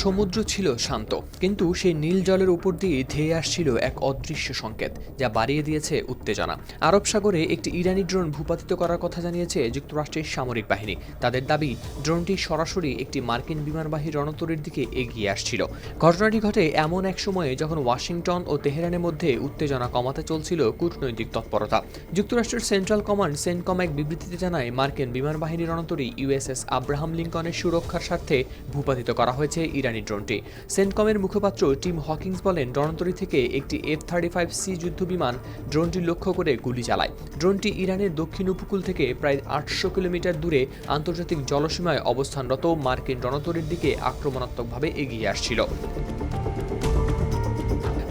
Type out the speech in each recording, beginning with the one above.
সমুদ্র ছিল শান্ত, কিন্তু সেই নীল জলের উপর দিয়ে ধেয়ে আসছিল এক অদৃশ্য সংকেত, যা বাড়িয়ে দিয়েছে উত্তেজনা। আরব সাগরে একটি ইরানি ড্রোন ভূপাতিত করার কথা জানিয়েছে যুক্তরাষ্ট্রের সামরিক বাহিনী। তাদের দাবি, ড্রোনটি সরাসরি একটি মার্কিন বিমানবাহী রণতরীর দিকে এগিয়ে আসছিল। ঘটনাটি ঘটে এমন এক সময়ে যখন ওয়াশিংটন ও তেহরানের মধ্যে উত্তেজনা কমাতে চলছিল কূটনৈতিক তৎপরতা। যুক্তরাষ্ট্রের সেন্ট্রাল কমান্ড সেন্টকম এক বিবৃতিতে জানায়, মার্কিন বিমান বাহিনী রণতরী ইউএসএস আব্রাহাম লিঙ্কনের সুরক্ষার স্বার্থে ভূপাতিত করা হয়েছে ইরানি ড্রোনটি। সেন্টকমের মুখপাত্র টিম হকিংস বলেন রণতরী থেকে একটি এফ থার্টি ফাইভ সি যুদ্ধ বিমান ড্রোনটি লক্ষ্য করে গুলি চালায়। ড্রোনটি ইরানের দক্ষিণ উপকূল থেকে প্রায় আটশো কিলোমিটার দূরে আন্তর্জাতিক জলসীমায় অবস্থানরত মার্কিন রণতরীর দিকে আক্রমণাত্মকভাবে এগিয়ে আসছিল।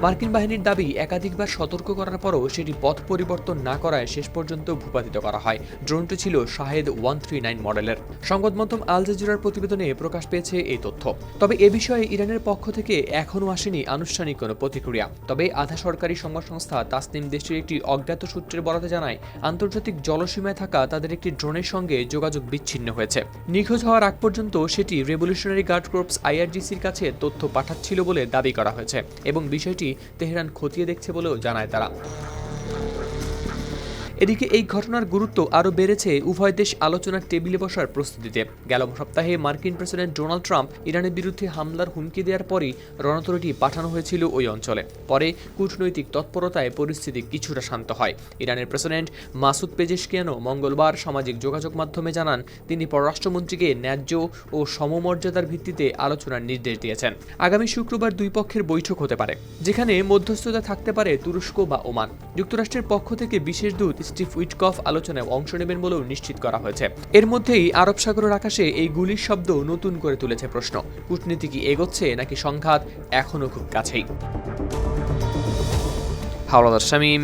মার্কিন বাহিনীর দাবি একাধিকবার সতর্ক করার পরও সেটি পথ পরিবর্তন না করায় শেষ পর্যন্ত ভূপাতিত করা হয়। ড্রোনটি ছিল শাহেদ ওয়ান থ্রি নাইন মডেলের। সংবাদ মাধ্যম আল জাজিরার প্রতিবেদনে প্রকাশ পেয়েছে এই তথ্য। তবে এ বিষয়ে ইরানের পক্ষ থেকে এখনও আসেনি আনুষ্ঠানিক কোনো প্রতিক্রিয়া। তবে আধা সরকারি সংবাদ সংস্থা তাসনিম দেশটির একটি অজ্ঞাত সূত্রের বরাতে জানায়, আন্তর্জাতিক জলসীমায় থাকা তাদের একটি ড্রোনের সঙ্গে যোগাযোগ বিচ্ছিন্ন হয়েছে। নিখোঁজ হওয়ার আগ পর্যন্ত সেটি রেভলিউশনারি গার্ড ক্রপস আইআরজিসির কাছে তথ্য পাঠাচ্ছিল বলে দাবি করা হয়েছে এবং বিষয়টি তেহরান খতিয়ে দেখছে বলেও জানায় তারা। এদিকে এই ঘটনার গুরুত্ব আরও বেড়েছে উভয় দেশ আলোচনার টেবিলে বসার প্রস্তুতিতে। গেল সপ্তাহে মার্কিন প্রেসিডেন্ট ডোনাল্ড ট্রাম্প ইরানের বিরুদ্ধে হামলার হুমকি দেওয়ার পরই রণতরীটি পাঠানো হয়েছিল ওই অঞ্চলে। পরে কূটনৈতিক তৎপরতায় পরিস্থিতি কিছুটা শান্ত হয়। ইরানের প্রেসিডেন্ট মাসুদ পেজেশকিয়ানো মঙ্গলবার সামাজিক যোগাযোগ মাধ্যমে জানান, তিনি পররাষ্ট্রমন্ত্রীকে ন্যায্য ও সমমর্যাদার ভিত্তিতে আলোচনার নির্দেশ দিয়েছেন। আগামী শুক্রবার দুই পক্ষের বৈঠক হতে পারে, যেখানে মধ্যস্থতা থাকতে পারে তুরস্ক বা ওমান। যুক্তরাষ্ট্রের পক্ষ থেকে বিশেষ দূত স্টিভ উইটকফ আলোচনায় অংশ নেবেন বলেও নিশ্চিত করা হয়েছে। এর মধ্যেই আরব সাগরের আকাশে এই গুলির শব্দ নতুন করে তুলেছে প্রশ্ন। কূটনীতি কি এগোচ্ছে নাকি সংঘাত এখনও খুব কাছেই? হাওলাদার শামীম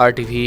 আর টিভি